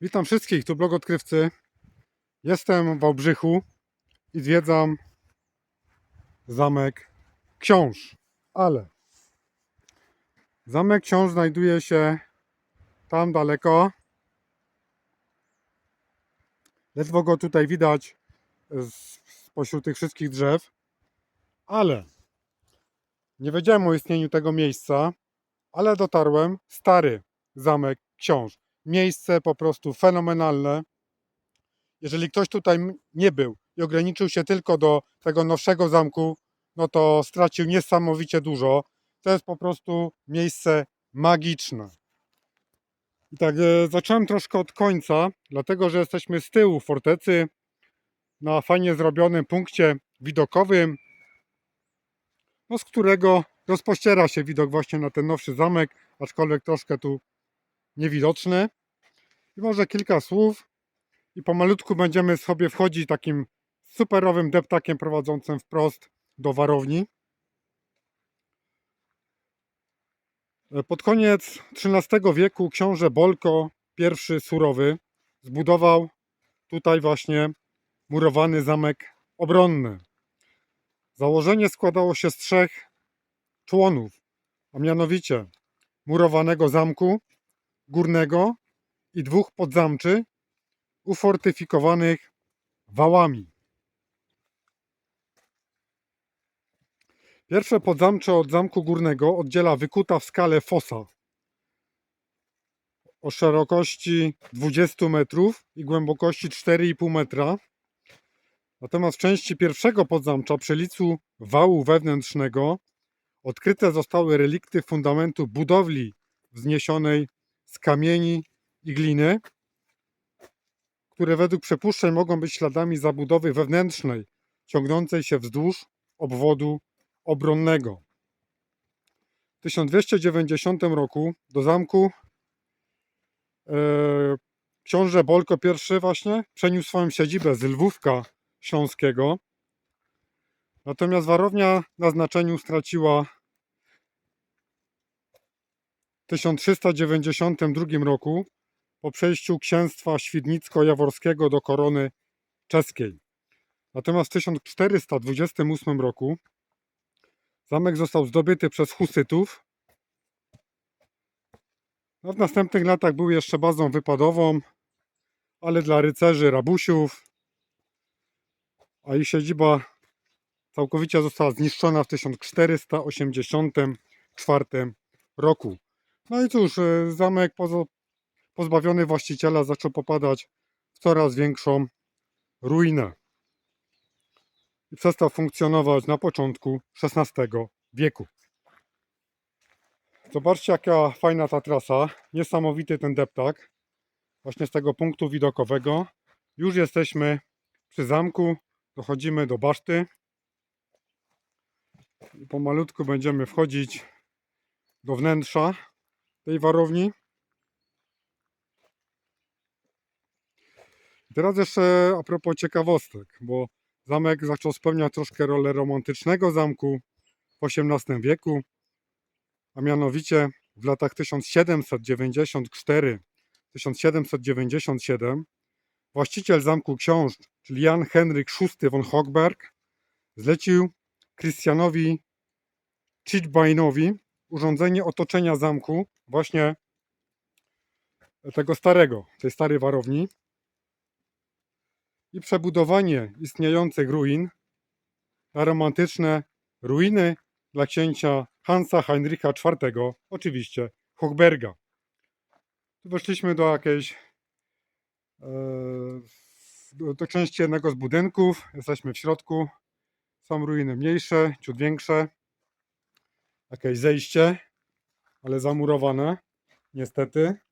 Witam wszystkich, tu blog odkrywcy. Jestem w Wałbrzychu i zwiedzam zamek Książ. Ale zamek Książ znajduje się tam daleko. Ledwo go tutaj widać spośród tych wszystkich drzew. Ale nie wiedziałem o istnieniu tego miejsca, ale dotarłem. Stary zamek Książ miejsce po prostu fenomenalne. Jeżeli ktoś tutaj nie był i ograniczył się tylko do tego nowszego zamku, no to stracił niesamowicie dużo. To jest po prostu miejsce magiczne. I tak, e, zacząłem troszkę od końca, dlatego że jesteśmy z tyłu fortecy, na fajnie zrobionym punkcie widokowym, no z którego rozpościera się widok właśnie na ten nowszy zamek, aczkolwiek troszkę tu niewidoczny. I może kilka słów i pomalutku będziemy sobie wchodzić takim superowym deptakiem prowadzącym wprost do warowni. E, Pod koniec XIII wieku książę Bolko I Surowy zbudował tutaj właśnie murowany zamek obronny. Założenie składało się z trzech członów, a mianowicie murowanego zamku górnego i dwóch podzamczy ufortyfikowanych wałami. Pierwsze podzamcze od zamku górnego oddziela wykuta w skale fosa o szerokości 20 metrów i głębokości 4,5 metra. Natomiast w części pierwszego podzamcza przy licu wału wewnętrznego odkryte zostały relikty fundamentu budowli wzniesionej z kamieni i gliny, które według przypuszczeń mogą być śladami zabudowy wewnętrznej ciągnącej się wzdłuż obwodu obronnego. W 1290 roku do zamku e, książę Bolko I właśnie przeniósł swoją siedzibę z Lwówka Śląskiego. Natomiast warownia na znaczeniu straciła w 1392 roku po przejściu księstwa świdnicko-jaworskiego do korony czeskiej. Natomiast w 1428 roku zamek został zdobyty przez husytów. No w następnych latach był jeszcze bazą wypadową, ale dla rycerzy rabusiów, a ich siedziba całkowicie została zniszczona w 1484 roku. No i cóż, e, zamek pozbawiony właściciela zaczął popadać w coraz większą ruinę. I przestał funkcjonować na początku XVI wieku. Zobaczcie jaka fajna ta trasa. Niesamowity ten deptak. Właśnie z tego punktu widokowego. Już jesteśmy przy zamku. Dochodzimy do baszty. I pomalutku będziemy wchodzić do wnętrza tej warowni. Teraz jeszcze a propos ciekawostek, bo zamek zaczął spełniać troszkę rolę romantycznego zamku w XVIII wieku, a mianowicie w latach 1794-1797 właściciel zamku książ, czyli Jan Henryk VI von Hochberg, zlecił Christianowi Chichbainowi urządzenie otoczenia zamku właśnie tego starego, tej starej warowni i przebudowanie istniejących ruin na romantyczne ruiny dla księcia Hansa Heinricha IV, oczywiście Hochberga. Tu weszliśmy do jakiejś e, do, części jednego z budynków. Jesteśmy w środku. Są ruiny mniejsze, ciut większe. Jakieś zejście, ale zamurowane, niestety.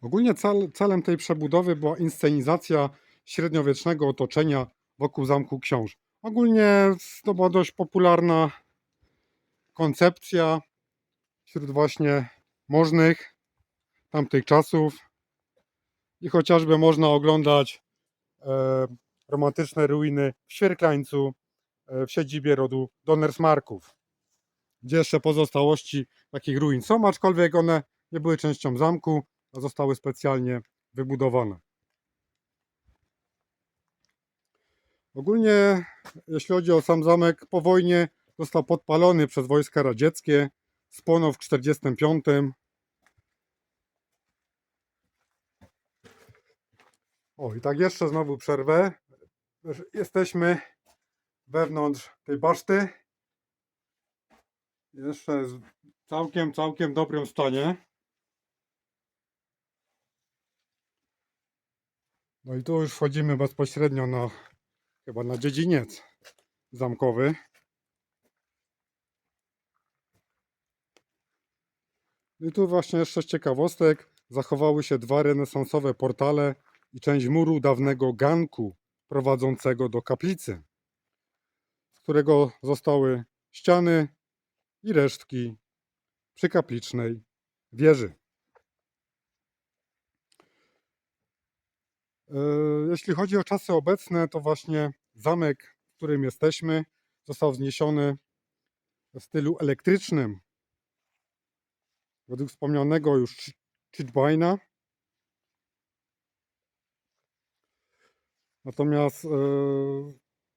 Ogólnie cel, celem tej przebudowy była inscenizacja średniowiecznego otoczenia wokół zamku książ. Ogólnie to była dość popularna koncepcja wśród właśnie możnych tamtych czasów i chociażby można oglądać e, romantyczne ruiny w Świerklańcu, e, w siedzibie rodu Donnersmarków, gdzie jeszcze pozostałości takich ruin są, aczkolwiek one nie były częścią zamku, zostały specjalnie wybudowane. Ogólnie, jeśli chodzi o sam zamek, po wojnie został podpalony przez wojska radzieckie, spłonął w 1945. O, i tak jeszcze znowu przerwę. Jesteśmy wewnątrz tej baszty. Jeszcze jest w całkiem, całkiem dobrym stanie. No i tu już wchodzimy bezpośrednio na chyba na dziedziniec zamkowy. I tu właśnie jeszcze z ciekawostek zachowały się dwa renesansowe portale i część muru dawnego ganku prowadzącego do kaplicy, z którego zostały ściany i resztki przykaplicznej wieży. Jeśli chodzi o czasy obecne, to właśnie zamek, w którym jesteśmy, został wzniesiony w stylu elektrycznym. Według wspomnianego już Chichbaina. Natomiast e,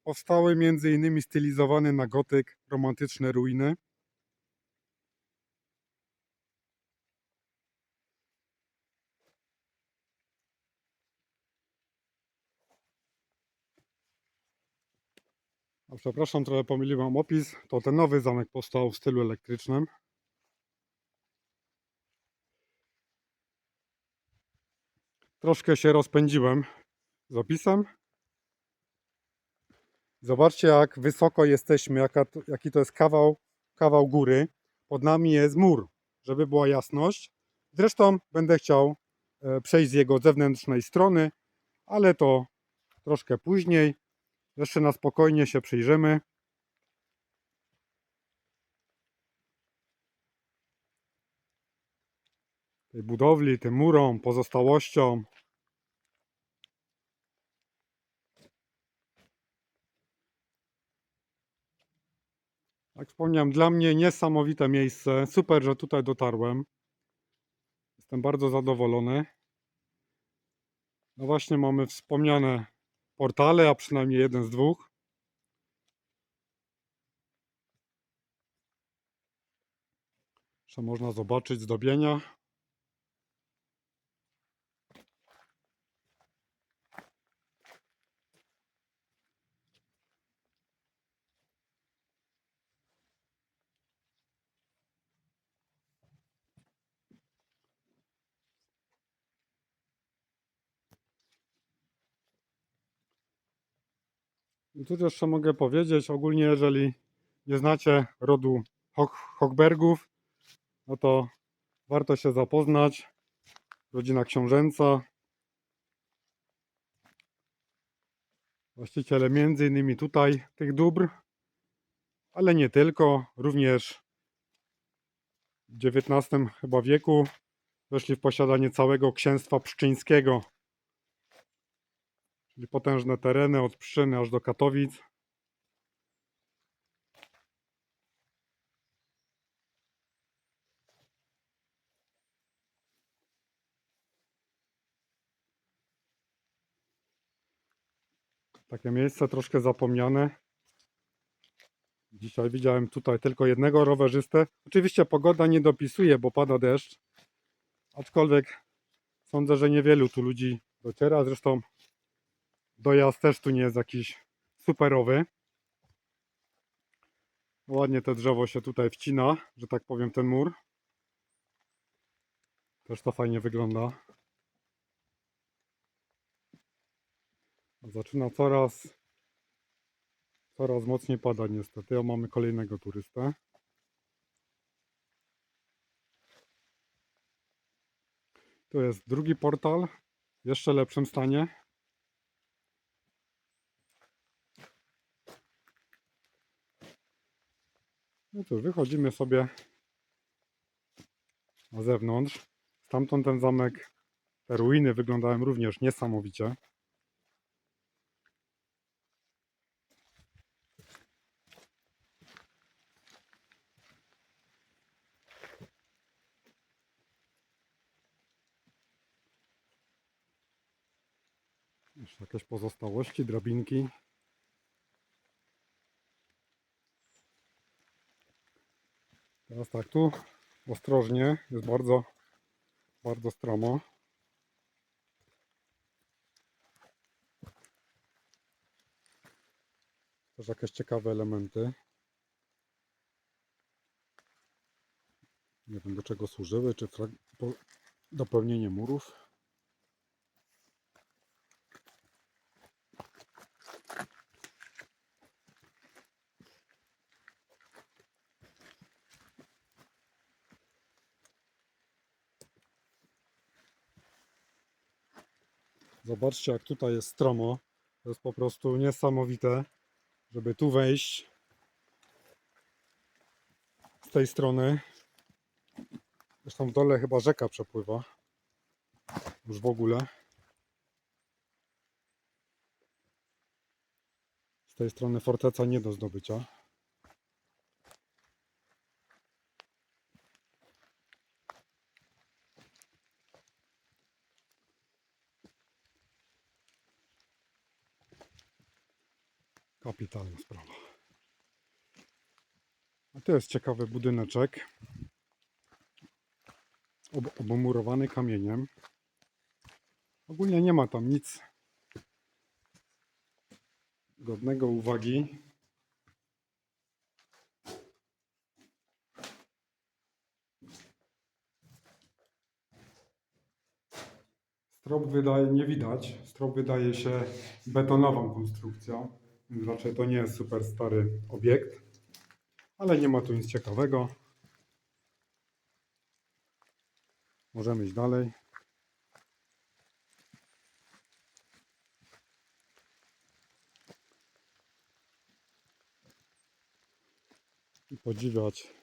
powstały między innymi stylizowane na gotyk romantyczne ruiny. A przepraszam, trochę pomyliłem opis. To ten nowy zamek powstał w stylu elektrycznym. Troszkę się rozpędziłem z opisem. Zobaczcie, jak wysoko jesteśmy, jaka, jaki to jest kawał, kawał góry. Pod nami jest mur, żeby była jasność. Zresztą będę chciał e, przejść z jego zewnętrznej strony, ale to troszkę później. Jeszcze na spokojnie się przyjrzymy. Tej budowli, tym murom, pozostałościom. Jak wspomniałem, dla mnie niesamowite miejsce. Super, że tutaj dotarłem. Jestem bardzo zadowolony. No właśnie mamy wspomniane portale, a przynajmniej jeden z dwóch. Można zobaczyć zdobienia. I tu jeszcze mogę powiedzieć, ogólnie jeżeli nie znacie rodu Hoch Hochbergów, no to warto się zapoznać. Rodzina książęca. Właściciele między innymi tutaj tych dóbr, ale nie tylko, również w XIX chyba wieku weszli w posiadanie całego księstwa pszczyńskiego, czyli potężne tereny od Pszczyny aż do Katowic. Takie miejsce troszkę zapomniane. Dzisiaj widziałem tutaj tylko jednego rowerzystę. Oczywiście pogoda nie dopisuje, bo pada deszcz. Aczkolwiek sądzę, że niewielu tu ludzi dociera. Zresztą dojazd też tu nie jest jakiś superowy. Ładnie te drzewo się tutaj wcina, że tak powiem, ten mur. Też to fajnie wygląda. Zaczyna coraz, coraz mocniej padać niestety. O, mamy kolejnego turystę. Tu jest drugi portal, w jeszcze lepszym stanie. No cóż, wychodzimy sobie na zewnątrz. Stamtąd ten zamek, te ruiny wyglądają również niesamowicie. Jeszcze jakieś pozostałości, drabinki. Teraz tak, tu ostrożnie, jest bardzo, bardzo stromo. Też jakieś ciekawe elementy. Nie wiem do czego służyły, czy dopełnienie murów. Zobaczcie jak tutaj jest stromo. To jest po prostu niesamowite, żeby tu wejść z tej strony. Zresztą w dole chyba rzeka przepływa. Już w ogóle. Z tej strony forteca nie do zdobycia. Kapitalna sprawa. A to jest ciekawy budyneczek. Ob obmurowany kamieniem. Ogólnie nie ma tam nic godnego uwagi. Strop wydaje, nie widać. Strop wydaje się betonową konstrukcją. Raczej to nie jest super stary obiekt. Ale nie ma tu nic ciekawego. Możemy iść dalej. I podziwiać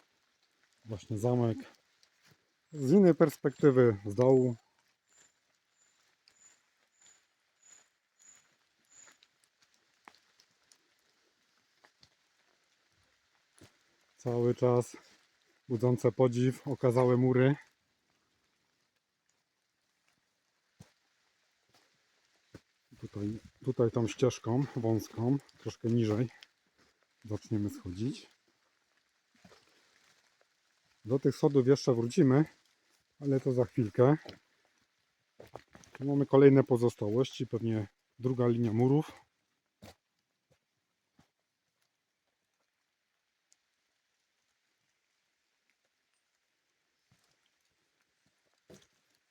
właśnie zamek z innej perspektywy, z dołu. Cały czas budzące podziw okazałe mury. Tutaj, tutaj tą ścieżką wąską, troszkę niżej zaczniemy schodzić. Do tych schodów jeszcze wrócimy, ale to za chwilkę. Tu mamy kolejne pozostałości, pewnie druga linia murów.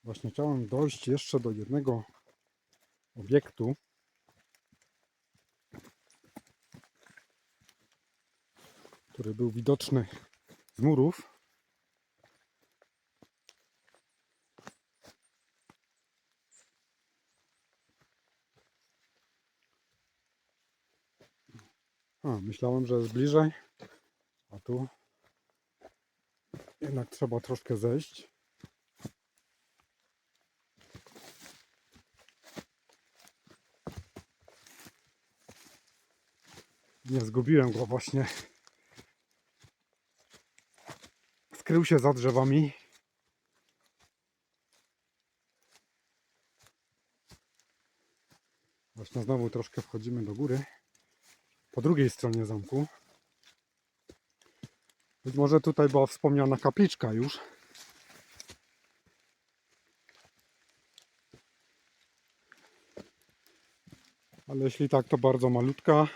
Właśnie chciałem dojść jeszcze do jednego obiektu. który był widoczny z murów. A, myślałem, że jest bliżej, a tu jednak trzeba troszkę zejść. Nie zgubiłem go właśnie. Skrył się za drzewami. Właśnie znowu troszkę wchodzimy do góry. Po drugiej stronie zamku. Być może tutaj była wspomniana kapliczka już. Ale jeśli tak, to bardzo malutka.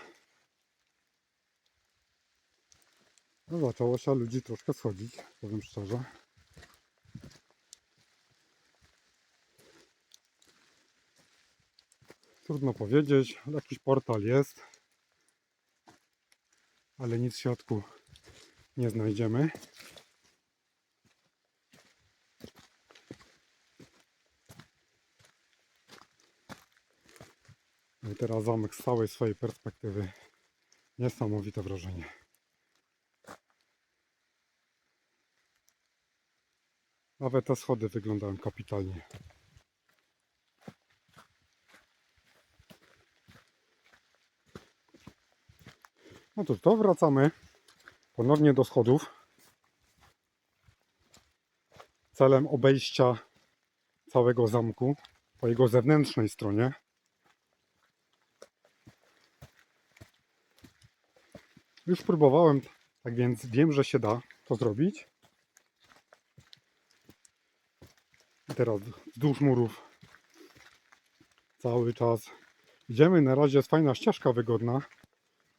No zaczęło się ludzi troszkę schodzić, powiem szczerze. Trudno powiedzieć, jakiś portal jest, ale nic w środku nie znajdziemy. No i teraz zamek z całej swojej perspektywy. Niesamowite wrażenie. Nawet te schody wyglądają kapitalnie. No to, to wracamy ponownie do schodów celem obejścia całego zamku po jego zewnętrznej stronie. Już próbowałem, tak więc wiem, że się da to zrobić. Teraz wzdłuż murów cały czas idziemy. Na razie jest fajna ścieżka wygodna.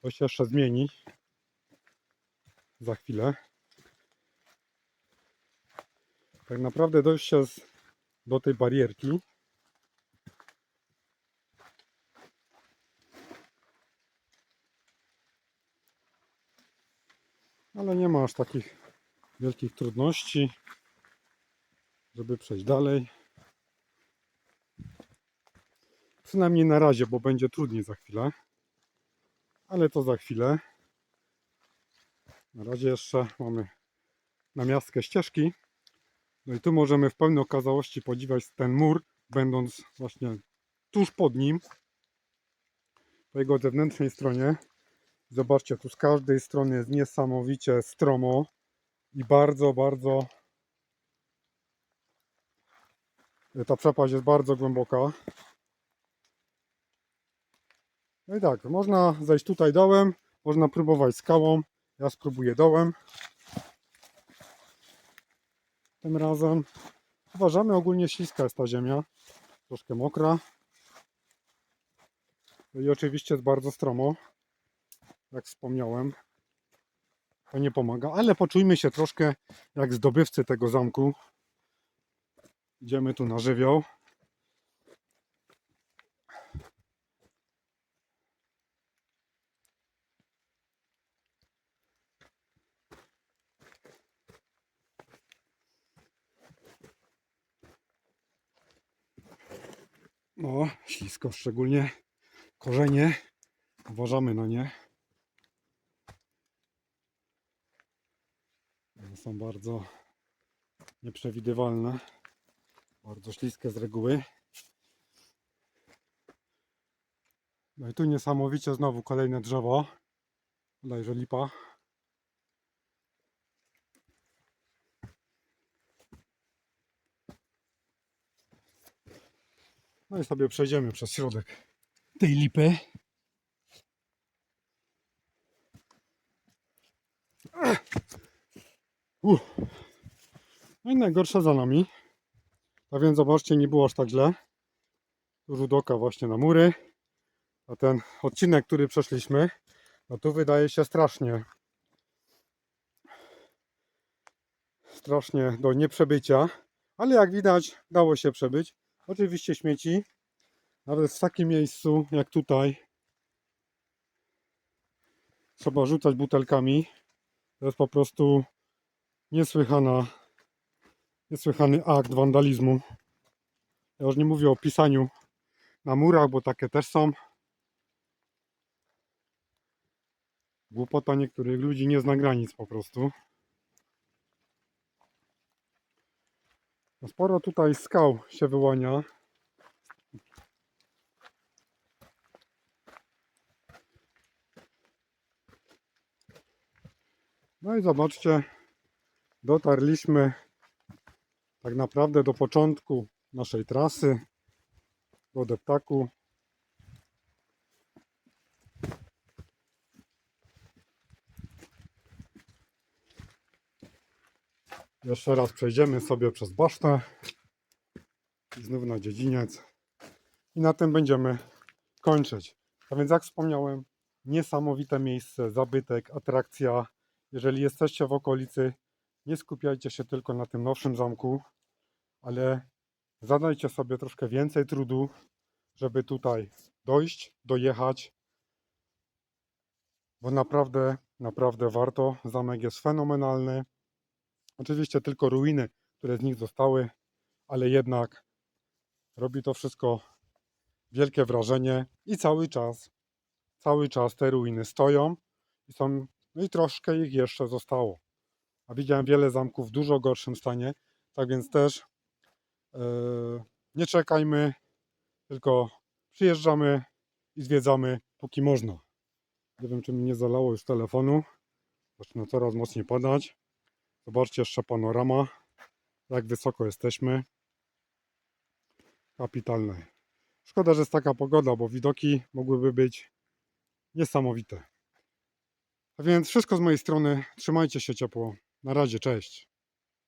To się jeszcze zmieni za chwilę. Tak naprawdę dojście z, do tej barierki ale nie ma aż takich wielkich trudności, żeby przejść dalej. Przynajmniej na razie, bo będzie trudniej za chwilę. Ale to za chwilę. Na razie jeszcze mamy namiastkę ścieżki. No i tu możemy w pełnej okazałości podziwiać ten mur, będąc właśnie tuż pod nim. Po jego zewnętrznej stronie. Zobaczcie, tu z każdej strony jest niesamowicie stromo i bardzo, bardzo. Ta przepaść jest bardzo głęboka. No i tak, można zejść tutaj dołem, można próbować skałą. Ja spróbuję dołem. Tym razem uważamy ogólnie śliska jest ta ziemia, troszkę mokra. No i oczywiście jest bardzo stromo jak wspomniałem. To nie pomaga, ale poczujmy się troszkę jak zdobywcy tego zamku. Idziemy tu na żywioł. No, ślisko, szczególnie korzenie. Uważamy na nie. One są bardzo nieprzewidywalne, bardzo śliskie z reguły. No i tu niesamowicie znowu kolejne drzewo, bodajże lipa. No i sobie przejdziemy przez środek tej lipy. Uff. No i najgorsze za nami. A więc zobaczcie, nie było aż tak źle. Rzut oka właśnie na mury. A ten odcinek, który przeszliśmy, no tu wydaje się strasznie strasznie do nieprzebycia. Ale jak widać, dało się przebyć. Oczywiście śmieci. Nawet w takim miejscu jak tutaj trzeba rzucać butelkami. To jest po prostu niesłychana, niesłychany akt wandalizmu. Ja już nie mówię o pisaniu na murach, bo takie też są. Głupota niektórych ludzi nie zna granic po prostu. No Sporo tutaj skał się wyłania. No i zobaczcie, dotarliśmy tak naprawdę do początku naszej trasy do deptaku. Jeszcze raz przejdziemy sobie przez basztę i znów na dziedziniec i na tym będziemy kończyć. A więc jak wspomniałem, niesamowite miejsce, zabytek, atrakcja. Jeżeli jesteście w okolicy, nie skupiajcie się tylko na tym nowszym zamku, ale zadajcie sobie troszkę więcej trudu, żeby tutaj dojść, dojechać, bo naprawdę, naprawdę warto. Zamek jest fenomenalny. Oczywiście tylko ruiny, które z nich zostały, ale jednak robi to wszystko wielkie wrażenie i cały czas, cały czas te ruiny stoją i są, no i troszkę ich jeszcze zostało. A widziałem wiele zamków w dużo gorszym stanie, tak więc też nie czekajmy, tylko przyjeżdżamy i zwiedzamy póki można. Nie wiem, czy mi nie zalało już telefonu. Zaczyna coraz mocniej padać. Zobaczcie jeszcze panorama, jak wysoko jesteśmy. Kapitalne. Szkoda, że jest taka pogoda, bo widoki mogłyby być niesamowite. A więc wszystko z mojej strony. Trzymajcie się ciepło. Na razie, cześć.